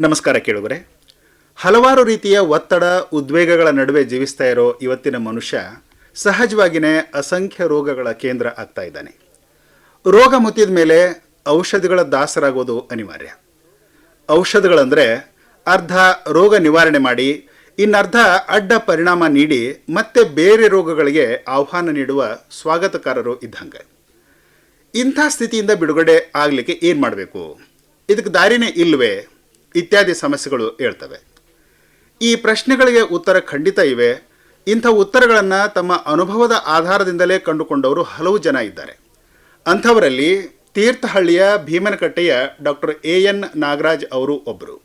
ನಮಸ್ಕಾರ ಕೇಳುವರೆ ಹಲವಾರು ರೀತಿಯ ಒತ್ತಡ, ಉದ್ವೇಗಗಳ ನಡುವೆ ಜೀವಿಸ್ತಾ ಇರೋ ಇವತ್ತಿನ ಮನುಷ್ಯ ಸಹಜವಾಗಿಯೇ ಅಸಂಖ್ಯ ರೋಗಗಳ ಕೇಂದ್ರ ಆಗ್ತಾ ಇದ್ದಾನೆ. ರೋಗ ಮುತ್ತಿದ ಮೇಲೆ ಔಷಧಿಗಳ ದಾಸರಾಗೋದು ಅನಿವಾರ್ಯ. ಔಷಧಗಳಂದರೆ ಅರ್ಧ ರೋಗ ನಿವಾರಣೆ ಮಾಡಿ, ಇನ್ನರ್ಧ ಅಡ್ಡ ಪರಿಣಾಮ ನೀಡಿ ಮತ್ತೆ ಬೇರೆ ರೋಗಗಳಿಗೆ ಆಹ್ವಾನ ನೀಡುವ ಸ್ವಾಗತಕಾರರು ಇದ್ದಂಗೆ. ಇಂಥ ಸ್ಥಿತಿಯಿಂದ ಬಿಡುಗಡೆ ಆಗಲಿಕ್ಕೆ ಏನು ಮಾಡಬೇಕು? ಇದಕ್ಕೆ ದಾರಿನೇ ಇಲ್ಲವೇ ಇತ್ಯಾದಿ ಸಮಸ್ಯೆಗಳು ಹೇಳ್ತವೆ. ಈ ಪ್ರಶ್ನೆಗಳಿಗೆ ಉತ್ತರ ಖಂಡಿತ ಇವೆ. ಇಂಥ ಉತ್ತರಗಳನ್ನು ತಮ್ಮ ಅನುಭವದ ಆಧಾರದಿಂದಲೇ ಕಂಡುಕೊಂಡವರು ಹಲವು ಜನ ಇದ್ದಾರೆ. ಅಂಥವರಲ್ಲಿ ತೀರ್ಥಹಳ್ಳಿಯ ಭೀಮನಕಟ್ಟೆಯ ಡಾಕ್ಟರ್ ಎ ಎನ್ ನಾಗರಾಜ್ ಅವರು ಒಬ್ಬರು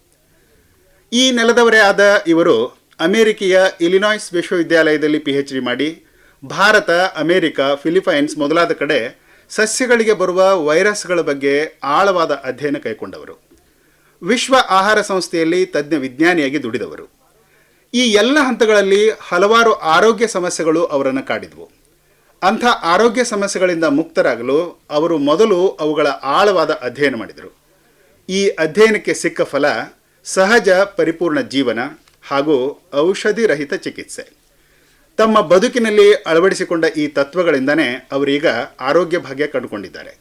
ಈ ನೆಲದವರೇ ಆದ ಇವರು ಅಮೆರಿಕೆಯ ಇಲಿನಾಯ್ಸ್ ವಿಶ್ವವಿದ್ಯಾಲಯದಲ್ಲಿ ಪಿ ಎಚ್ ಡಿ ಮಾಡಿ, ಭಾರತ, ಅಮೆರಿಕ, ಫಿಲಿಪೈನ್ಸ್ ಮೊದಲಾದ ಕಡೆ ಸಸ್ಯಗಳಿಗೆ ಬರುವ ವೈರಸ್ಗಳ ಬಗ್ಗೆ ಆಳವಾದ ಅಧ್ಯಯನ ಕೈಗೊಂಡವರು ವಿಶ್ವ ಆಹಾರ ಸಂಸ್ಥೆಯಲ್ಲಿ ತಜ್ಞ ವಿಜ್ಞಾನಿಯಾಗಿ ದುಡಿದವರು. ಈ ಎಲ್ಲ ಹಂತಗಳಲ್ಲಿ ಹಲವಾರು ಆರೋಗ್ಯ ಸಮಸ್ಯೆಗಳು ಅವರನ್ನು ಕಾಡಿದ್ವು. ಅಂಥ ಆರೋಗ್ಯ ಸಮಸ್ಯೆಗಳಿಂದ ಮುಕ್ತರಾಗಲು ಅವರು ಮೊದಲು ಅವುಗಳ ಆಳವಾದ ಅಧ್ಯಯನ ಮಾಡಿದರು. ಈ ಅಧ್ಯಯನಕ್ಕೆ ಸಿಕ್ಕ ಫಲ ಸಹಜ ಪರಿಪೂರ್ಣ ಜೀವನ ಹಾಗೂ ಔಷಧಿ ರಹಿತ ಚಿಕಿತ್ಸೆ. ತಮ್ಮ ಬದುಕಿನಲ್ಲಿ ಅಳವಡಿಸಿಕೊಂಡ ಈ ತತ್ವಗಳಿಂದನೇ ಅವರೀಗ ಆರೋಗ್ಯ ಭಾಗ್ಯ ಕಂಡುಕೊಂಡಿದ್ದಾರೆ.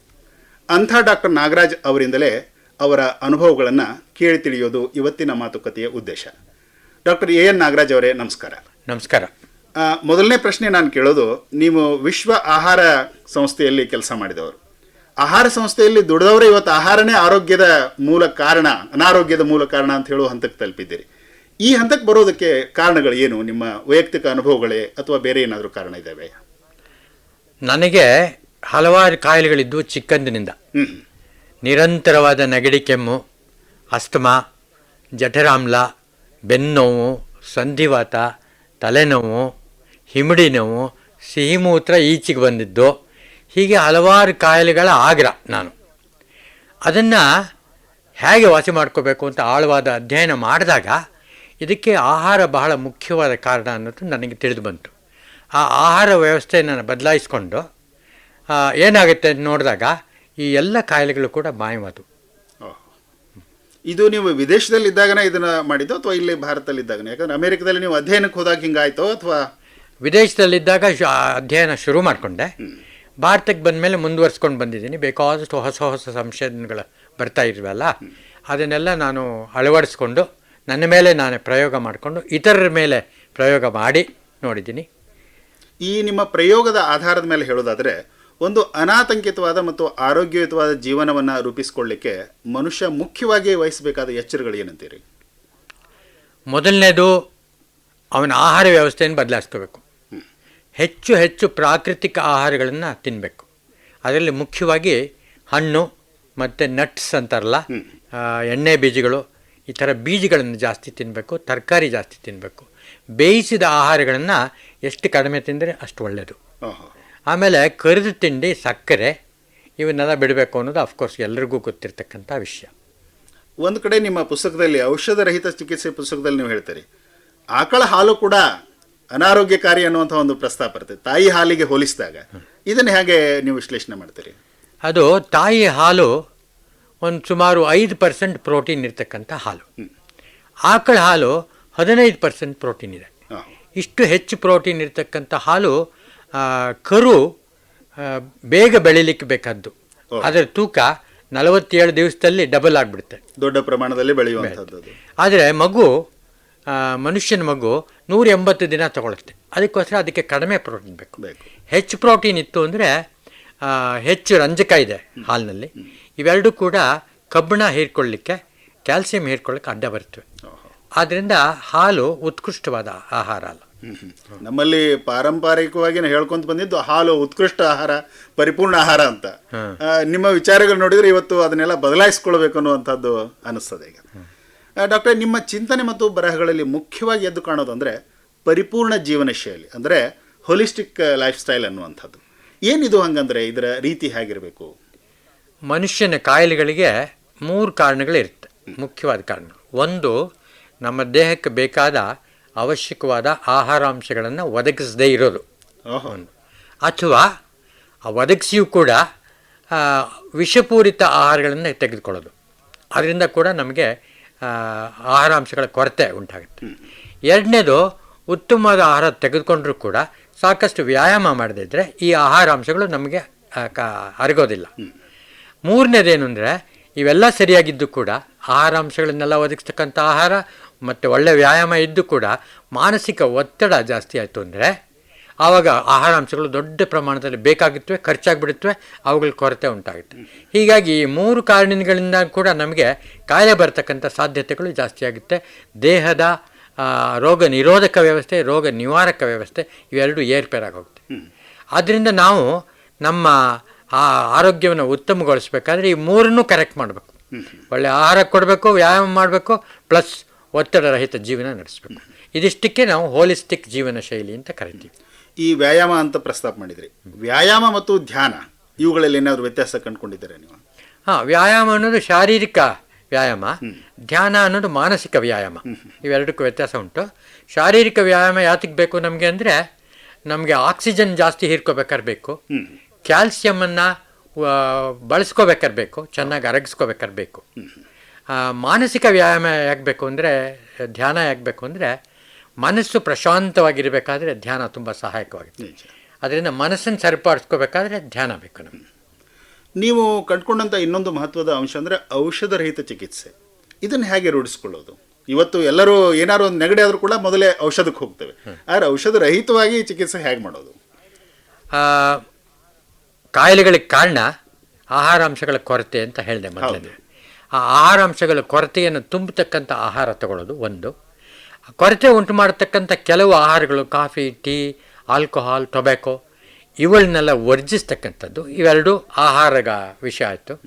ಅಂಥ ಡಾಕ್ಟರ್ ನಾಗರಾಜ್ ಅವರಿಂದಲೇ ಅವರ ಅನುಭವಗಳನ್ನು ಕೇಳಿ ತಿಳಿಯೋದು ಇವತ್ತಿನ ಮಾತುಕತೆಯ ಉದ್ದೇಶ. ಡಾಕ್ಟರ್ ಎ ಎನ್ ನಾಗರಾಜ್ ಅವರೇ ನಮಸ್ಕಾರ. ನಮಸ್ಕಾರ. ಮೊದಲನೇ ಪ್ರಶ್ನೆ ನಾನು ಕೇಳೋದು ನೀವು ವಿಶ್ವ ಆಹಾರ ಸಂಸ್ಥೆಯಲ್ಲಿ ಕೆಲಸ ಮಾಡಿದವರು. ಆಹಾರ ಸಂಸ್ಥೆಯಲ್ಲಿ ದುಡಿದವರೇ ಇವತ್ತು ಆಹಾರನೇ ಆರೋಗ್ಯದ ಮೂಲ ಕಾರಣ ಅನಾರೋಗ್ಯದ ಮೂಲ ಕಾರಣ ಅಂತ ಹೇಳುವ ಹಂತಕ್ಕೆ ತಲುಪಿದ್ದೀರಿ. ಈ ಹಂತಕ್ಕೆ ಬರೋದಕ್ಕೆ ಕಾರಣಗಳು ಏನು? ನಿಮ್ಮ ವೈಯಕ್ತಿಕ ಅನುಭವಗಳೇ ಅಥವಾ ಬೇರೆ ಏನಾದರೂ ಕಾರಣ ಇದ್ದಾವೆ ನನಗೆ ಹಲವಾರು ಕಾಯಿಲೆಗಳಿದ್ದು ಚಿಕ್ಕಂದಿನಿಂದ. ನಿರಂತರವಾದ ನೆಗಡಿ, ಕೆಮ್ಮು, ಅಸ್ತಮಾ, ಜಠರಾಮ್ಲ, ಬೆನ್ನೋವು, ಸಂಧಿವಾತ, ತಲೆನೋವು, ಹಿಮಡಿ ನೋವು ಸಿಹಿಮೂತ್ರ ಈಚೆಗೆ ಬಂದಿದ್ದು. ಹೀಗೆ ಹಲವಾರು ಕಾಯಿಲೆಗಳ ಆಗ್ರ ನಾನು. ಅದನ್ನು ಹೇಗೆ ವಾಸಿ ಮಾಡ್ಕೋಬೇಕು ಅಂತ ಆಳವಾದ ಅಧ್ಯಯನ ಮಾಡಿದಾಗ ಇದಕ್ಕೆ ಆಹಾರ ಬಹಳ ಮುಖ್ಯವಾದ ಕಾರಣ ಅನ್ನೋದು ನನಗೆ ತಿಳಿದು ಬಂತು. ಆ ಆಹಾರ ವ್ಯವಸ್ಥೆಯನ್ನು ಬದಲಾಯಿಸ್ಕೊಂಡು ಏನಾಗುತ್ತೆ ಅಂತ ನೋಡಿದಾಗ ಈ ಎಲ್ಲ ಕಾಯಿಲೆಗಳು ಕೂಡ ಮಾಯವಾದವು. ಇದು ನೀವು ವಿದೇಶದಲ್ಲಿ ಇದ್ದಾಗನೇ ಇದನ್ನ ಮಾಡಿದ್ದು ಅಥವಾ ಇಲ್ಲಿ ಭಾರತದಲ್ಲಿ ಇದ್ದಾಗನೇ ಯಾಕಂದ್ರೆ ಅಮೆರಿಕದಲ್ಲಿ ನೀವು ಅಧ್ಯಯನಕ್ಕೆ ಹೋದಾಗ ಹಿಂಗಾಯ್ತು ಅಥವಾ? ವಿದೇಶದಲ್ಲಿದ್ದಾಗ ಅಧ್ಯಯನ ಶುರು ಮಾಡಿಕೊಂಡೆ. ಭಾರತಕ್ಕೆ ಬಂದ ಮೇಲೆ ಮುಂದುವರ್ಸ್ಕೊಂಡು ಬಂದಿದ್ದೀನಿ. ಬೇಕಾದಷ್ಟು ಹೊಸ ಹೊಸ ಸಂಶೋಧನೆಗಳು ಬರ್ತಾ ಇದ್ವಲ್ಲ ಅದನ್ನೆಲ್ಲ ನಾನು ಅಳವಡಿಸ್ಕೊಂಡು ನನ್ನ ಮೇಲೆ ನಾನೇ ಪ್ರಯೋಗ ಮಾಡಿಕೊಂಡು ಇತರರ ಮೇಲೆ ಪ್ರಯೋಗ ಮಾಡಿ ನೋಡಿದ್ದೀನಿ. ಈ ನಿಮ್ಮ ಪ್ರಯೋಗದ ಆಧಾರದ ಮೇಲೆ ಹೇಳೋದಾದ್ರೆ ಒಂದು ಅನಾತಂಕಿತವಾದ ಮತ್ತು ಆರೋಗ್ಯಯುತವಾದ ಜೀವನವನ್ನು ರೂಪಿಸಿಕೊಳ್ಳಿಕ್ಕೆ ಮನುಷ್ಯ ಮುಖ್ಯವಾಗಿ ವಹಿಸಬೇಕಾದ ಎಚ್ಚರಗಳು ಏನಂತೀರಿ? ಮೊದಲನೇದು ಅವನ ಆಹಾರ ವ್ಯವಸ್ಥೆಯನ್ನು ಬದಲಾಯಿಸ್ಕೋಬೇಕು. ಹೆಚ್ಚು ಹೆಚ್ಚು ಪ್ರಾಕೃತಿಕ ಆಹಾರಗಳನ್ನು ತಿನ್ನಬೇಕು ಅದರಲ್ಲಿ ಮುಖ್ಯವಾಗಿ ಹಣ್ಣು ಮತ್ತು ನಟ್ಸ್ ಅಂತಾರಲ್ಲ ಎಣ್ಣೆ ಬೀಜಗಳು ಈ ಥರ ಬೀಜಗಳನ್ನು ಜಾಸ್ತಿ ತಿನ್ನಬೇಕು ತರಕಾರಿ ಜಾಸ್ತಿ ತಿನ್ನಬೇಕು ಬೇಯಿಸಿದ ಆಹಾರಗಳನ್ನು ಎಷ್ಟು ಕಡಿಮೆ ತಿಂದರೆ ಅಷ್ಟು ಒಳ್ಳೆಯದು ಆಮೇಲೆ ಕರಿದ ತಿಂಡಿ ಸಕ್ಕರೆ ಇವನ್ನೆಲ್ಲ ಬಿಡಬೇಕು ಅನ್ನೋದು ಅಫ್ಕೋರ್ಸ್ ಎಲ್ರಿಗೂ ಗೊತ್ತಿರ್ತಕ್ಕಂಥ ವಿಷಯ. ಒಂದು ಕಡೆ ನಿಮ್ಮ ಪುಸ್ತಕದಲ್ಲಿ ಔಷಧ ರಹಿತ ಚಿಕಿತ್ಸೆ ಪುಸ್ತಕದಲ್ಲಿ ನೀವು ಹೇಳ್ತೀರಿ. ಆಕಳ ಹಾಲು ಕೂಡ ಅನಾರೋಗ್ಯಕಾರಿ ಅನ್ನುವಂಥ ಒಂದು ಪ್ರಸ್ತಾಪ ಬರ್ತದೆ ತಾಯಿ ಹಾಲಿಗೆ ಹೋಲಿಸಿದಾಗ ಇದನ್ನು ಹೇಗೆ ನೀವು ವಿಶ್ಲೇಷಣೆ ಮಾಡ್ತೀರಿ? ಅದು ತಾಯಿ ಹಾಲು ಒಂದು ಸುಮಾರು ಐದು ಪರ್ಸೆಂಟ್ ಪ್ರೋಟೀನ್ ಇರ್ತಕ್ಕಂಥ ಹಾಲು. ಆಕಳ ಹಾಲು ಹದಿನೈದು ಪರ್ಸೆಂಟ್ ಪ್ರೋಟೀನ್ ಇದೆ. ಇಷ್ಟು ಹೆಚ್ಚು ಪ್ರೋಟೀನ್ ಇರ್ತಕ್ಕಂಥ ಹಾಲು ಕರು ಬೇಗ ಬೆಳಿಲಿಕ್ಕೆ ಬೇಕಾದ್ದು. ಅದರ ತೂಕ ನಲವತ್ತೇಳು ದಿವಸದಲ್ಲಿ ಡಬಲ್ ಆಗಿಬಿಡುತ್ತೆ. ದೊಡ್ಡ ಪ್ರಮಾಣದಲ್ಲಿ ಬೆಳೆಯುವಂಥದ್ದು. ಆದರೆ ಮಗು ಮನುಷ್ಯನ ಮಗು ನೂರ ಎಂಬತ್ತು ದಿನ ತಗೊಳುತ್ತೆ. ಅದಕ್ಕೋಸ್ಕರ ಅದಕ್ಕೆ ಕಡಿಮೆ ಪ್ರೋಟೀನ್ ಬೇಕು. ಹೆಚ್ಚು ಪ್ರೋಟೀನ್ ಇತ್ತು ಅಂದರೆ ಹೆಚ್ಚು ರಂಜಕ ಇದೆ ಹಾಲಿನಲ್ಲಿ. ಇವೆರಡೂ ಕೂಡ ಕಬ್ಬಿಣ ಹೀರ್ಕೊಳ್ಳಿಕ್ಕೆ ಕ್ಯಾಲ್ಸಿಯಂ ಹೀರ್ಕೊಳ್ಳಿಕ್ಕೆ ಅಡ್ಡ ಬರ್ತವೆ. ಆದ್ದರಿಂದ ಹಾಲು ಉತ್ಕೃಷ್ಟವಾದ ಆಹಾರ ಅಲ್ಲ. ನಮ್ಮಲ್ಲಿ ಪಾರಂಪರಿಕವಾಗಿ ಹೇಳ್ಕೊಂತ ಬಂದಿದ್ದು ಹಾಲು ಉತ್ಕೃಷ್ಟ ಆಹಾರ ಪರಿಪೂರ್ಣ ಆಹಾರ ಅಂತ. ನಿಮ್ಮ ವಿಚಾರಗಳು ನೋಡಿದ್ರೆ ಇವತ್ತು ಅದನ್ನೆಲ್ಲ ಬದಲಾಯಿಸ್ಕೊಳ್ಬೇಕು ಅನ್ನುವಂಥದ್ದು ಅನಿಸ್ತದೆ ಈಗ. ಡಾಕ್ಟರ್ ನಿಮ್ಮ ಚಿಂತನೆ ಮತ್ತು ಬರಹಗಳಲ್ಲಿ ಮುಖ್ಯವಾಗಿ ಎದ್ದು ಕಾಣೋದು ಅಂದರೆ ಪರಿಪೂರ್ಣ ಜೀವನ ಶೈಲಿ ಅಂದರೆ ಹೊಲಿಸ್ಟಿಕ್ ಲೈಫ್ ಸ್ಟೈಲ್ ಅನ್ನುವಂಥದ್ದು. ಏನಿದು ಹಂಗಂದ್ರೆ ಇದರ ರೀತಿ ಹೇಗಿರಬೇಕು? ಮನುಷ್ಯನ ಕಾಯಿಲೆಗಳಿಗೆ ಮೂರು ಕಾರಣಗಳಿರುತ್ತೆ ಮುಖ್ಯವಾದ ಕಾರಣ. ಒಂದು ನಮ್ಮ ದೇಹಕ್ಕೆ ಬೇಕಾದ ಅವಶ್ಯಕವಾದ ಆಹಾರಾಂಶಗಳನ್ನು ಒದಗಿಸದೇ ಇರೋದು. ಅಥವಾ ಆ ಒದಗಿಸಿಯೂ ಕೂಡ ವಿಷಪೂರಿತ ಆಹಾರಗಳನ್ನು ತೆಗೆದುಕೊಳ್ಳೋದು. ಅದರಿಂದ ಕೂಡ ನಮಗೆ ಆಹಾರಾಂಶಗಳ ಕೊರತೆ ಉಂಟಾಗುತ್ತೆ. ಎರಡನೇದು ಉತ್ತಮವಾದ ಆಹಾರ ತೆಗೆದುಕೊಂಡ್ರೂ ಕೂಡ ಸಾಕಷ್ಟು ವ್ಯಾಯಾಮ ಮಾಡದಿದ್ದರೆ ಈ ಆಹಾರಾಂಶಗಳು ನಮಗೆ ಕ- ಅರಗೋದಿಲ್ಲ. ಮೂರನೇದೇನು ಅಂದರೆ ಇವೆಲ್ಲ ಸರಿಯಾಗಿದ್ದು ಕೂಡ ಆಹಾರಾಂಶಗಳನ್ನೆಲ್ಲ ಒದಗಿಸ್ತಕ್ಕಂಥ ಆಹಾರ ಮತ್ತು ಒಳ್ಳೆ ವ್ಯಾಯಾಮ ಇದ್ದು ಕೂಡ ಮಾನಸಿಕ ಒತ್ತಡ ಜಾಸ್ತಿ ಆಯಿತು ಅಂದರೆ ಆವಾಗ ಆಹಾರಾಂಶಗಳು ದೊಡ್ಡ ಪ್ರಮಾಣದಲ್ಲಿ ಬೇಕಾಗುತ್ತವೆ ಖರ್ಚಾಗಿಬಿಡುತ್ತವೆ ಅವುಗಳ ಕೊರತೆ ಉಂಟಾಗುತ್ತೆ. ಹೀಗಾಗಿ ಈ ಮೂರು ಕಾರಣಗಳಿಂದ ಕೂಡ ನಮಗೆ ಕಾಯಿಲೆ ಬರತಕ್ಕಂಥ ಸಾಧ್ಯತೆಗಳು ಜಾಸ್ತಿ ಆಗುತ್ತೆ. ದೇಹದ ರೋಗ ನಿರೋಧಕ ವ್ಯವಸ್ಥೆ ರೋಗ ನಿವಾರಕ ವ್ಯವಸ್ಥೆ ಇವೆರಡು ಏರ್ಪೇರಾಗಿ ಹೋಗುತ್ತೆ ಆದ್ದರಿಂದ ನಾವು ನಮ್ಮ ಆ ಆರೋಗ್ಯವನ್ನು ಉತ್ತಮಗೊಳಿಸ್ಬೇಕಾದ್ರೆ ಈ ಮೂರನ್ನೂ ಕರೆಕ್ಟ್ ಮಾಡಬೇಕು. ಒಳ್ಳೆ ಆಹಾರ ಕೊಡಬೇಕು ವ್ಯಾಯಾಮ ಮಾಡಬೇಕು ಪ್ಲಸ್ ಒತ್ತಡ ರಹಿತ ಜೀವನ ನಡೆಸಬೇಕು. ಇದಿಷ್ಟಕ್ಕೆ ನಾವು ಹೋಲಿಸ್ಟಿಕ್ ಜೀವನ ಶೈಲಿ ಅಂತ ಕರಿತೀವಿ. ಈ ವ್ಯಾಯಾಮ ಅಂತ ಪ್ರಸ್ತಾಪ ಮಾಡಿದ್ರಿ. ವ್ಯಾಯಾಮ ಮತ್ತು ಧ್ಯಾನ ಇವುಗಳಲ್ಲಿ ಏನಾದರೂ ವ್ಯತ್ಯಾಸ ಕಂಡುಕೊಂಡಿದ್ದೀರಾ ನೀವು? ಹಾಂ ವ್ಯಾಯಾಮ ಅನ್ನೋದು ಶಾರೀರಿಕ ವ್ಯಾಯಾಮ ಧ್ಯಾನ ಅನ್ನೋದು ಮಾನಸಿಕ ವ್ಯಾಯಾಮ. ಇವೆರಡಕ್ಕೂ ವ್ಯತ್ಯಾಸ ಉಂಟು. ಶಾರೀರಿಕ ವ್ಯಾಯಾಮ ಯಾತಕ್ಕೆ ಬೇಕು ನಮಗೆ ಅಂದರೆ ನಮಗೆ ಆಕ್ಸಿಜನ್ ಜಾಸ್ತಿ ಹೀರ್ಕೋಬೇಕಾದ್ರೆ ಬೇಕು ಕ್ಯಾಲ್ಸಿಯಮನ್ನು ಬಳಸ್ಕೋಬೇಕಾದ್ರೆ ಬೇಕು ಚೆನ್ನಾಗಿ ಅರಗಿಸ್ಕೋಬೇಕಾದ್ರೆ ಬೇಕು ಆ, ಮಾನಸಿಕ ವ್ಯಾಯಾಮ ಯಾಕೆ ಬೇಕು ಅಂದರೆ ಧ್ಯಾನ ಯಾಕೆ ಬೇಕು ಅಂದರೆ ಮನಸ್ಸು ಪ್ರಶಾಂತವಾಗಿರಬೇಕಾದ್ರೆ ಧ್ಯಾನ ತುಂಬ ಸಹಾಯಕವಾಗುತ್ತೆ. ಅದರಿಂದ ಮನಸ್ಸನ್ನು ಸರಿಪಡಿಸ್ಕೋಬೇಕಾದ್ರೆ ಧ್ಯಾನ ಬೇಕು ನಮಗೆ. ನೀವು ಕಂಡುಕೊಂಡಂಥ ಇನ್ನೊಂದು ಮಹತ್ವದ ಅಂಶ ಅಂದರೆ ಔಷಧರಹಿತ ಚಿಕಿತ್ಸೆ. ಇದನ್ನು ಹೇಗೆ ರೂಢಿಸ್ಕೊಳ್ಳೋದು? ಇವತ್ತು ಎಲ್ಲರೂ ಏನಾದ್ರು ಒಂದು ನೆಗಡಿ ಆದರೂ ಕೂಡ ಮೊದಲೇ ಔಷಧಕ್ಕೆ ಹೋಗ್ತೇವೆ. ಆದರೆ ಔಷಧ ರಹಿತವಾಗಿ ಚಿಕಿತ್ಸೆ ಹೇಗೆ ಮಾಡೋದು? ಕಾಯಿಲೆಗಳಿಗೆ ಕಾರಣ ಆಹಾರಾಂಶಗಳ ಕೊರತೆ ಅಂತ ಹೇಳಿದೆ ಮೊದಲನೇ. ಆ ಆಹಾರಾಂಶಗಳ ಕೊರತೆಯನ್ನು ತುಂಬತಕ್ಕಂಥ ಆಹಾರ ತಗೊಳ್ಳೋದು ಒಂದು. ಕೊರತೆ ಉಂಟು ಮಾಡತಕ್ಕಂಥ ಕೆಲವು ಆಹಾರಗಳು ಕಾಫಿ, ಟೀ, ಆಲ್ಕೋಹಾಲ್, ಟೊಬ್ಯಾಕೊ ಇವುಗಳನ್ನೆಲ್ಲ ವರ್ಜಿಸ್ತಕ್ಕಂಥದ್ದು. ಇವೆರಡು ಆಹಾರದ ವಿಷಯ ಆಯಿತು.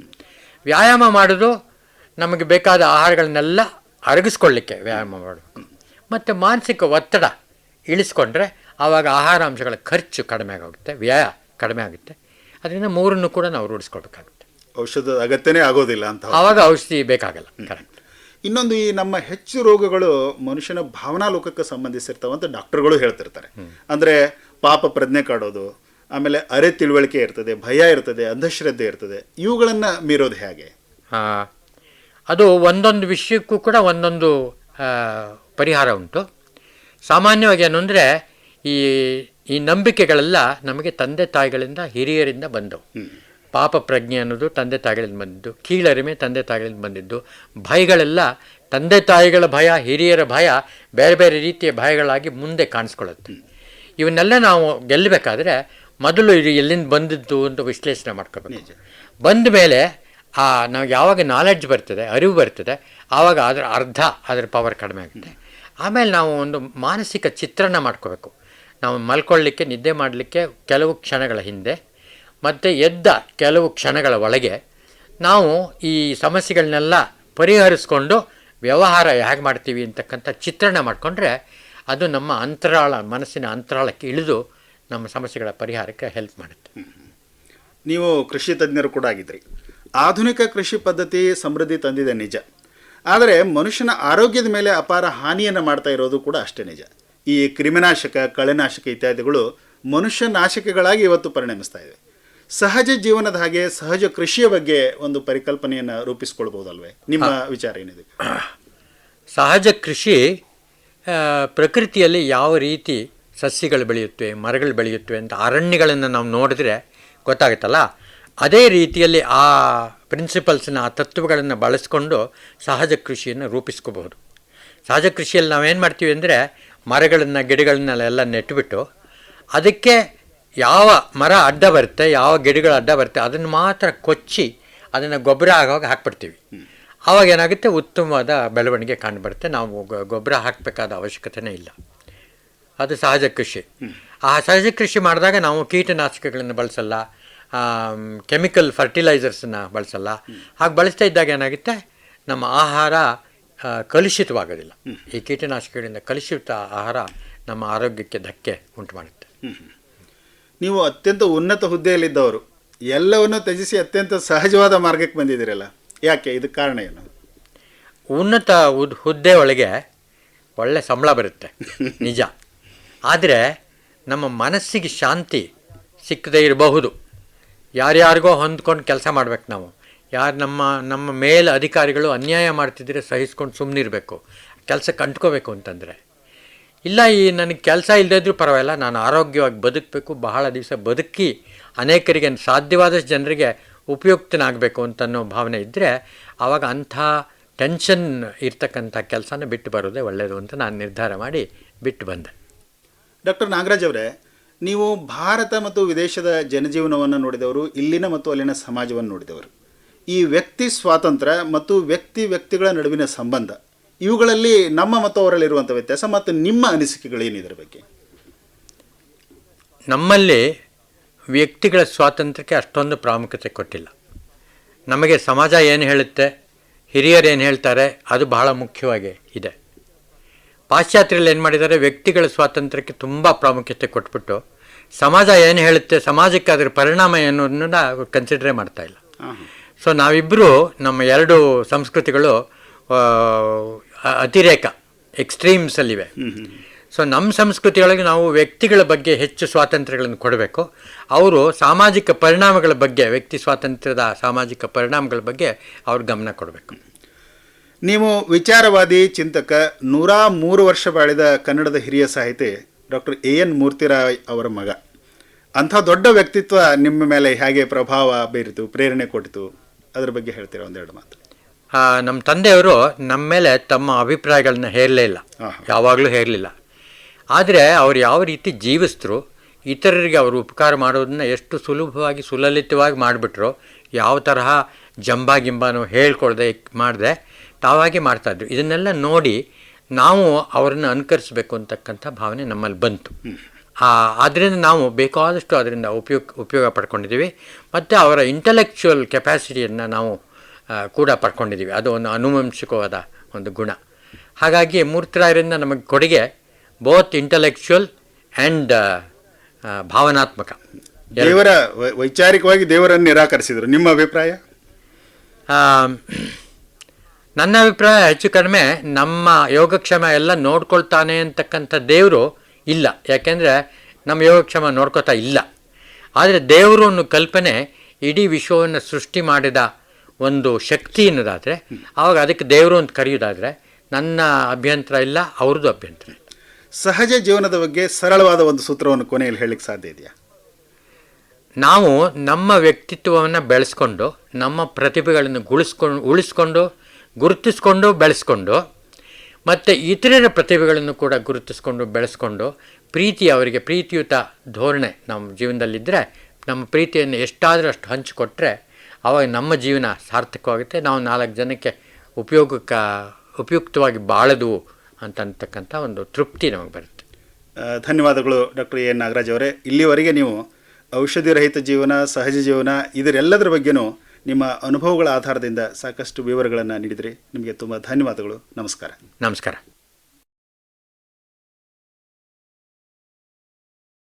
ವ್ಯಾಯಾಮ ಮಾಡೋದು ನಮಗೆ ಬೇಕಾದ ಆಹಾರಗಳನ್ನೆಲ್ಲ ಅರಗಿಸ್ಕೊಳ್ಳಿಕ್ಕೆ ವ್ಯಾಯಾಮ ಮಾಡಬೇಕು. ಮತ್ತು ಮಾನಸಿಕ ಒತ್ತಡ ಇಳಿಸ್ಕೊಂಡ್ರೆ ಆವಾಗ ಆಹಾರಾಂಶಗಳ ಖರ್ಚು ಕಡಿಮೆ ಆಗುತ್ತೆ ವ್ಯಯ ಕಡಿಮೆ ಆಗುತ್ತೆ ಅದರಿಂದ ಮೂರನ್ನು ಕೂಡ ನಾವು ರೂಢಿಸ್ಕೊಳ್ಬೇಕಾಗುತ್ತೆ. ಔಷಧದ ಅಗತ್ಯನೇ ಆಗೋದಿಲ್ಲ ಅಂತ ಆವಾಗ ಔಷಧಿ ಬೇಕಾಗಲ್ಲ ಕರೆಕ್ಟ್ ಇನ್ನೊಂದು ಈ ನಮ್ಮ ಹೆಚ್ಚು ರೋಗಗಳು ಮನುಷ್ಯನ ಭಾವನಾ ಲೋಕಕ್ಕೆ ಸಂಬಂಧಿಸಿರ್ತಾವೆ ಅಂತ ಡಾಕ್ಟರ್ಗಳು ಹೇಳ್ತಿರ್ತಾರೆ. ಅಂದರೆ ಪಾಪ ಪ್ರಜ್ಞೆ ಕಾಡೋದು ಆಮೇಲೆ ಅರೆ ತಿಳುವಳಿಕೆ ಇರ್ತದೆ ಭಯ ಇರ್ತದೆ ಅಂಧಶ್ರದ್ಧೆ ಇರ್ತದೆ ಇವುಗಳನ್ನು ಮೀರೋದು ಹೇಗೆ? ಅದು ಒಂದೊಂದು ವಿಷಯಕ್ಕೂ ಕೂಡ ಒಂದೊಂದು ಪರಿಹಾರ ಉಂಟು. ಸಾಮಾನ್ಯವಾಗಿ ಏನು ಅಂದರೆ ಈ ಈ ನಂಬಿಕೆಗಳೆಲ್ಲ ನಮಗೆ ತಂದೆ ತಾಯಿಗಳಿಂದ ಹಿರಿಯರಿಂದ ಬಂದವು. ಪಾಪ ಪ್ರಜ್ಞೆ ಅನ್ನೋದು ತಂದೆ ತಾಯಿಗಳಿಂದ ಬಂದಿದ್ದು ಕೀಳರಿಮೆ ತಂದೆ ತಾಯಿಗಳಿಂದ ಬಂದಿದ್ದು. ಭಯಗಳೆಲ್ಲ ತಂದೆ ತಾಯಿಗಳ ಭಯ ಹಿರಿಯರ ಭಯ ಬೇರೆ ಬೇರೆ ರೀತಿಯ ಭಯಗಳಾಗಿ ಮುಂದೆ ಕಾಣಿಸ್ಕೊಳ್ಳುತ್ತೆ. ಇವನ್ನೆಲ್ಲ ನಾವು ಗೆಲ್ಲಬೇಕಾದ್ರೆ ಮೊದಲು ಇದು ಎಲ್ಲಿಂದ ಬಂದಿದ್ದು ಅಂತ ವಿಶ್ಲೇಷಣೆ ಮಾಡ್ಕೋಬೇಕು. ಬಂದ ಮೇಲೆ ಆ ನಾವು ಯಾವಾಗ ನಾಲೆಡ್ಜ್ ಬರ್ತದೆ ಅರಿವು ಬರ್ತದೆ ಆವಾಗ ಅದರ ಅರ್ಧ ಅದರ ಪವರ್ ಕಡಿಮೆ ಆಗುತ್ತೆ. ಆಮೇಲೆ ನಾವು ಒಂದು ಮಾನಸಿಕ ಚಿತ್ರಣ ಮಾಡ್ಕೋಬೇಕು. ನಾವು ಮಲ್ಕೊಳ್ಳಲಿಕ್ಕೆ ನಿದ್ದೆ ಮಾಡಲಿಕ್ಕೆ ಕೆಲವು ಕ್ಷಣಗಳ ಹಿಂದೆ ಮತ್ತು ಎದ್ದ ಕೆಲವು ಕ್ಷಣಗಳ ಒಳಗೆ ನಾವು ಈ ಸಮಸ್ಯೆಗಳನ್ನೆಲ್ಲ ಪರಿಹರಿಸ್ಕೊಂಡು ವ್ಯವಹಾರ ಹೇಗೆ ಮಾಡ್ತೀವಿ ಅಂತಕ್ಕಂಥ ಚಿತ್ರಣ ಮಾಡಿಕೊಂಡ್ರೆ ಅದು ನಮ್ಮ ಅಂತರಾಳ, ಮನಸ್ಸಿನ ಅಂತರಾಳಕ್ಕೆ ಇಳಿದು ನಮ್ಮ ಸಮಸ್ಯೆಗಳ ಪರಿಹಾರಕ್ಕೆ ಹೆಲ್ಪ್ ಮಾಡುತ್ತೆ. ನೀವು ಕೃಷಿ ತಜ್ಞರು ಕೂಡ ಆಗಿದ್ರಿ. ಆಧುನಿಕ ಕೃಷಿ ಪದ್ಧತಿ ಸಮೃದ್ಧಿ ತಂದಿದೆ ನಿಜ. ಆದರೆ ಮನುಷ್ಯನ ಆರೋಗ್ಯದ ಮೇಲೆ ಅಪಾರ ಹಾನಿಯನ್ನು ಮಾಡ್ತಾ ಇರೋದು ಕೂಡ ಅಷ್ಟೇ ನಿಜ. ಈ ಕ್ರಿಮಿನಾಶಕ, ಕಳೆನಾಶಕ ಇತ್ಯಾದಿಗಳು ಮನುಷ್ಯ ನಾಶಕಗಳಾಗಿ ಇವತ್ತು ಪರಿಣಮಿಸ್ತಾ ಇವೆ. ಸಹಜ ಜೀವನದ ಹಾಗೆ ಸಹಜ ಕೃಷಿಯ ಬಗ್ಗೆ ಒಂದು ಪರಿಕಲ್ಪನೆಯನ್ನು ರೂಪಿಸ್ಕೊಳ್ಬೋದಲ್ವೇ? ನಿಮ್ಮ ವಿಚಾರ ಏನಿದೆ? ಸಹಜ ಕೃಷಿ ಪ್ರಕೃತಿಯಲ್ಲಿ ಯಾವ ರೀತಿ ಸಸ್ಯಗಳು ಬೆಳೆಯುತ್ತವೆ ಮರಗಳು ಬೆಳೆಯುತ್ತವೆ ಅಂತ ಅರಣ್ಯಗಳನ್ನು ನಾವು ನೋಡಿದ್ರೆ ಗೊತ್ತಾಗುತ್ತಲ್ಲ? ಅದೇ ರೀತಿಯಲ್ಲಿ ಆ ಪ್ರಿನ್ಸಿಪಲ್ಸ್ನ ಆ ತತ್ವಗಳನ್ನು ಬಳಸ್ಕೊಂಡು ಸಹಜ ಕೃಷಿಯನ್ನು ರೂಪಿಸ್ಕೋಬಹುದು. ಸಹಜ ಕೃಷಿಯಲ್ಲಿ ನಾವೇನು ಮಾಡ್ತೀವಿ ಅಂದರೆ ಮರಗಳನ್ನು ಗಿಡಗಳನ್ನೆಲ್ಲ ನೆಟ್ಟುಬಿಟ್ಟು ಅದಕ್ಕೆ ಯಾವ ಮರ ಅಡ್ಡ ಬರುತ್ತೆ, ಯಾವ ಗಿಡಗಳು ಅಡ್ಡ ಬರುತ್ತೆ, ಅದನ್ನು ಮಾತ್ರ ಕೊಚ್ಚಿ ಅದನ್ನು ಗೊಬ್ಬರ ಆಗೋವಾಗ ಹಾಕ್ಬಿಡ್ತೀವಿ. ಆವಾಗ ಏನಾಗುತ್ತೆ? ಉತ್ತಮವಾದ ಬೆಳವಣಿಗೆ ಕಂಡುಬರುತ್ತೆ. ನಾವು ಗೊಬ್ಬರ ಹಾಕಬೇಕಾದ ಅವಶ್ಯಕತೆನೇ ಇಲ್ಲ. ಅದು ಸಹಜ ಕೃಷಿ. ಆ ಸಹಜ ಕೃಷಿ ಮಾಡಿದಾಗ ನಾವು ಕೀಟನಾಶಕಗಳನ್ನು ಬಳಸಲ್ಲ ಕೆಮಿಕಲ್ ಫರ್ಟಿಲೈಸರ್ಸನ್ನ ಬಳಸಲ್ಲ. ಹಾಗೆ ಬಳಸ್ತಾ ಇದ್ದಾಗ ಏನಾಗುತ್ತೆ? ನಮ್ಮ ಆಹಾರ ಕಲುಷಿತವಾಗೋದಿಲ್ಲ. ಈ ಕೀಟನಾಶಕಗಳಿಂದ ಕಲುಷಿತ ಆಹಾರ ನಮ್ಮ ಆರೋಗ್ಯಕ್ಕೆ ಧಕ್ಕೆ ಉಂಟು ಮಾಡುತ್ತೆ. ನೀವು ಅತ್ಯಂತ ಉನ್ನತ ಹುದ್ದೆಯಲ್ಲಿದ್ದವರು ಎಲ್ಲವನ್ನು ತ್ಯಜಿಸಿ ಅತ್ಯಂತ ಸಹಜವಾದ ಮಾರ್ಗಕ್ಕೆ ಬಂದಿದ್ದೀರಲ್ಲ ಯಾಕೆ? ಇದಕ್ಕೆ ಕಾರಣ ಏನು? ಉನ್ನತ ಹುದ್ ಹುದ್ದೆ ಒಳಗೆ ಒಳ್ಳೆ ಸಂಬಳ ಬರುತ್ತೆ ನಿಜ. ಆದರೆ ನಮ್ಮ ಮನಸ್ಸಿಗೆ ಶಾಂತಿ ಸಿಕ್ಕದೇ ಇರಬಹುದು. ಯಾರ್ಯಾರಿಗೋ ಹೊಂದ್ಕೊಂಡು ಕೆಲಸ ಮಾಡ್ಬೇಕು ನಾವು. ಯಾರು ನಮ್ಮ ನಮ್ಮ ಮೇಲ್ ಅಧಿಕಾರಿಗಳು ಅನ್ಯಾಯ ಮಾಡ್ತಿದ್ರೆ ಸಹಿಸ್ಕೊಂಡು ಸುಮ್ಮನಿರಬೇಕು ಕೆಲಸಕ್ಕೆ ಅಂಟ್ಕೋಬೇಕು ಅಂತಂದರೆ. ಇಲ್ಲ, ಈ ನನಗೆ ಕೆಲಸ ಇಲ್ಲದಿದ್ರೂ ಪರವಾಗಿಲ್ಲ. ನಾನು ಆರೋಗ್ಯವಾಗಿ ಬದುಕಬೇಕು, ಬಹಳ ದಿವಸ ಬದುಕಿ ಅನೇಕರಿಗೆ ಸಾಧ್ಯವಾದಷ್ಟು ಜನರಿಗೆ ಉಪಯುಕ್ತನಾಗಬೇಕು ಅಂತನ್ನೋ ಭಾವನೆ ಇದ್ದರೆ ಆವಾಗ ಅಂಥ ಟೆನ್ಷನ್ ಇರ್ತಕ್ಕಂಥ ಕೆಲಸನ ಬಿಟ್ಟು ಬರೋದೇ ಒಳ್ಳೆಯದು ಅಂತ ನಾನು ನಿರ್ಧಾರ ಮಾಡಿ ಬಿಟ್ಟು ಬಂದೆ. ಡಾಕ್ಟರ್ ನಾಗರಾಜ್ ಅವರೇ, ನೀವು ಭಾರತ ಮತ್ತು ವಿದೇಶದ ಜನಜೀವನವನ್ನು ನೋಡಿದವರು, ಇಲ್ಲಿನ ಮತ್ತು ಅಲ್ಲಿನ ಸಮಾಜವನ್ನು ನೋಡಿದವರು. ಈ ವ್ಯಕ್ತಿ ಸ್ವಾತಂತ್ರ್ಯ ಮತ್ತು ವ್ಯಕ್ತಿ ವ್ಯಕ್ತಿಗಳ ನಡುವಿನ ಸಂಬಂಧ ಇವುಗಳಲ್ಲಿ ನಮ್ಮ ಮತ್ತು ಅವರಲ್ಲಿರುವಂಥ ವ್ಯತ್ಯಾಸ ಮತ್ತು ನಿಮ್ಮ ಅನಿಸಿಕೆಗಳೇನು ಇದರ ಬಗ್ಗೆ? ನಮ್ಮಲ್ಲಿ ವ್ಯಕ್ತಿಗಳ ಸ್ವಾತಂತ್ರ್ಯಕ್ಕೆ ಅಷ್ಟೊಂದು ಪ್ರಾಮುಖ್ಯತೆ ಕೊಟ್ಟಿಲ್ಲ. ನಮಗೆ ಸಮಾಜ ಏನು ಹೇಳುತ್ತೆ ಹಿರಿಯರು ಏನು ಹೇಳ್ತಾರೆ ಅದು ಬಹಳ ಮುಖ್ಯವಾಗಿ ಇದೆ. ಪಾಶ್ಚಾತ್ಯರಲ್ಲಿ ಏನು ಮಾಡಿದ್ದಾರೆ ವ್ಯಕ್ತಿಗಳ ಸ್ವಾತಂತ್ರ್ಯಕ್ಕೆ ತುಂಬ ಪ್ರಾಮುಖ್ಯತೆ ಕೊಟ್ಬಿಟ್ಟು ಸಮಾಜ ಏನು ಹೇಳುತ್ತೆ ಸಮಾಜಕ್ಕೆ ಅದರ ಪರಿಣಾಮ ಏನು ಅನ್ನೋದನ್ನ ಕನ್ಸಿಡ್ರೇ ಮಾಡ್ತಾ ಇಲ್ಲ. ಸೊ ನಾವಿಬ್ಬರು ನಮ್ಮ ಎರಡು ಸಂಸ್ಕೃತಿಗಳು ಅತಿರೇಕ ಎಕ್ಸ್ಟ್ರೀಮ್ಸಲ್ಲಿವೆ ಸೊ ನಮ್ಮ ಸಂಸ್ಕೃತಿಯೊಳಗೆ ನಾವು ವ್ಯಕ್ತಿಗಳ ಬಗ್ಗೆ ಹೆಚ್ಚು ಸ್ವಾತಂತ್ರ್ಯಗಳನ್ನು ಕೊಡಬೇಕು. ಅವರು ಸಾಮಾಜಿಕ ಪರಿಣಾಮಗಳ ಬಗ್ಗೆ, ವ್ಯಕ್ತಿ ಸ್ವಾತಂತ್ರ್ಯದ ಸಾಮಾಜಿಕ ಪರಿಣಾಮಗಳ ಬಗ್ಗೆ ಅವ್ರ ಗಮನ ಕೊಡಬೇಕು. ನೀವು ವಿಚಾರವಾದಿ, ಚಿಂತಕ, ನೂರ ಮೂರು ವರ್ಷ ಬಾಳಿದ ಕನ್ನಡದ ಹಿರಿಯ ಸಾಹಿತಿ ಡಾಕ್ಟರ್ ಎ ಎನ್ ಮೂರ್ತಿರಾಯ್ ಅವರ ಮಗ. ಅಂಥ ದೊಡ್ಡ ವ್ಯಕ್ತಿತ್ವ ನಿಮ್ಮ ಮೇಲೆ ಹೇಗೆ ಪ್ರಭಾವ ಬೀರಿತು, ಪ್ರೇರಣೆ ಕೊಟ್ಟಿತು, ಅದರ ಬಗ್ಗೆ ಹೇಳ್ತೀರಾ ಒಂದೆರಡು ಮಾತು? ನಮ್ಮ ತಂದೆಯವರು ನಮ್ಮ ಮೇಲೆ ತಮ್ಮ ಅಭಿಪ್ರಾಯಗಳನ್ನ ಹೇರಲೇ ಇಲ್ಲ. ಯಾವಾಗಲೂ ಹೇರಲಿಲ್ಲ. ಆದರೆ ಅವ್ರು ಯಾವ ರೀತಿ ಜೀವಿಸಿದ್ರು ಇತರರಿಗೆ ಅವರು ಉಪಕಾರ ಮಾಡೋದನ್ನ ಎಷ್ಟು ಸುಲಭವಾಗಿ ಸುಲಲಿತವಾಗಿ ಮಾಡಿಬಿಟ್ರು ಯಾವ ತರಹ ಜಂಬ ಗಿಂಬನೂ ಹೇಳ್ಕೊಳ್ದೆ ಮಾಡಿದೆ ತಾವಾಗೆ ಮಾಡ್ತಾಯಿದ್ರು ಇದನ್ನೆಲ್ಲ ನೋಡಿ ನಾವು ಅವರನ್ನು ಅನುಕರಿಸಬೇಕು ಅಂತಕ್ಕಂಥ ಭಾವನೆ ನಮ್ಮಲ್ಲಿ ಬಂತು. ಆದ್ದರಿಂದ ನಾವು ಬೇಕಾದಷ್ಟು ಅದರಿಂದ ಉಪಯೋಗ ಉಪಯೋಗ ಪಡ್ಕೊಂಡಿದ್ದೀವಿ. ಮತ್ತು ಅವರ ಇಂಟಲೆಕ್ಚುವಲ್ ಕೆಪ್ಯಾಸಿಟಿಯನ್ನು ನಾವು ಕೂಡ ಪಡ್ಕೊಂಡಿದ್ದೀವಿ. ಅದು ಒಂದು ಅನುವಂಶಿಕವಾದ ಒಂದು ಗುಣ. ಹಾಗಾಗಿ ಮೂರ್ತಿರಾಯರಿಂದ ನಮಗೆ ಕೊಡುಗೆ ಬೋತ್ ಇಂಟಲೆಕ್ಚುಯಲ್ ಆ್ಯಂಡ್ ಭಾವನಾತ್ಮಕ. ದೇವರ ವೈಚಾರಿಕವಾಗಿ ದೇವರನ್ನು ನಿರಾಕರಿಸಿದರು. ನಿಮ್ಮ ಅಭಿಪ್ರಾಯ? ನನ್ನ ಅಭಿಪ್ರಾಯ ಹೆಚ್ಚು ಕಡಿಮೆ ನಮ್ಮ ಯೋಗಕ್ಷೇಮ ಎಲ್ಲ ನೋಡ್ಕೊಳ್ತಾನೆ ಅಂತಕ್ಕಂಥ ದೇವರು ಇಲ್ಲ. ಯಾಕೆಂದರೆ ನಮ್ಮ ಯೋಗಕ್ಷೇಮ ನೋಡ್ಕೋತಾ ಇಲ್ಲ. ಆದರೆ ದೇವರು ಅನ್ನೋ ಕಲ್ಪನೆ ಇಡೀ ವಿಶ್ವವನ್ನು ಸೃಷ್ಟಿ ಮಾಡಿದ ಒಂದು ಶಕ್ತಿ ಅನ್ನೋದಾದರೆ ಆವಾಗ ಅದಕ್ಕೆ ದೇವರು ಅಂತ ಕರೆಯೋದಾದರೆ ನನ್ನ ಅಭ್ಯಂತರ ಇಲ್ಲ ಅವ್ರದ್ದು ಅಭ್ಯಂತರ ಇಲ್ಲ. ಸಹಜ ಜೀವನದ ಬಗ್ಗೆ ಸರಳವಾದ ಒಂದು ಸೂತ್ರವನ್ನು ಕೊನೆಯಲ್ಲಿ ಹೇಳಲಿಕ್ಕೆ ಸಾಧ್ಯ ಇದೆಯಾ? ನಾವು ನಮ್ಮ ವ್ಯಕ್ತಿತ್ವವನ್ನು ಬೆಳೆಸ್ಕೊಂಡು ನಮ್ಮ ಪ್ರತಿಭೆಗಳನ್ನು ಗುಳಿಸ್ಕೊಂಡು ಉಳಿಸ್ಕೊಂಡು ಗುರುತಿಸ್ಕೊಂಡು ಬೆಳೆಸ್ಕೊಂಡು ಮತ್ತು ಇತರರ ಪ್ರತಿಭೆಗಳನ್ನು ಕೂಡ ಗುರುತಿಸ್ಕೊಂಡು ಬೆಳೆಸ್ಕೊಂಡು ಪ್ರೀತಿ ಅವರಿಗೆ ಪ್ರೀತಿಯುತ ಧೋರಣೆ ನಮ್ಮ ಜೀವನದಲ್ಲಿದ್ದರೆ ನಮ್ಮ ಪ್ರೀತಿಯನ್ನು ಎಷ್ಟಾದರೂ ಅಷ್ಟು ಹಂಚಿಕೊಟ್ರೆ ಆವಾಗ ನಮ್ಮ ಜೀವನ ಸಾರ್ಥಕವಾಗುತ್ತೆ. ನಾವು ನಾಲ್ಕು ಜನಕ್ಕೆ ಉಪಯೋಗಕ್ಕೆ ಉಪಯುಕ್ತವಾಗಿ ಬಾಳದು ಅಂತಕ್ಕಂಥ ಒಂದು ತೃಪ್ತಿ ನಮಗೆ ಬರುತ್ತೆ. ಧನ್ಯವಾದಗಳು ಡಾಕ್ಟರ್ ಎನ್ ನಾಗರಾಜ್ ಅವರೇ. ಇಲ್ಲಿವರೆಗೆ ನೀವು ಔಷಧಿ ರಹಿತ ಜೀವನ ಸಹಜ ಜೀವನ ಇದರೆಲ್ಲದರ ಬಗ್ಗೆನೂ ನಿಮ್ಮ ಅನುಭವಗಳ ಆಧಾರದಿಂದ ಸಾಕಷ್ಟು ವಿವರಗಳನ್ನು ನೀಡಿದ್ರಿ. ನಿಮಗೆ ತುಂಬ ಧನ್ಯವಾದಗಳು. ನಮಸ್ಕಾರ. ನಮಸ್ಕಾರ.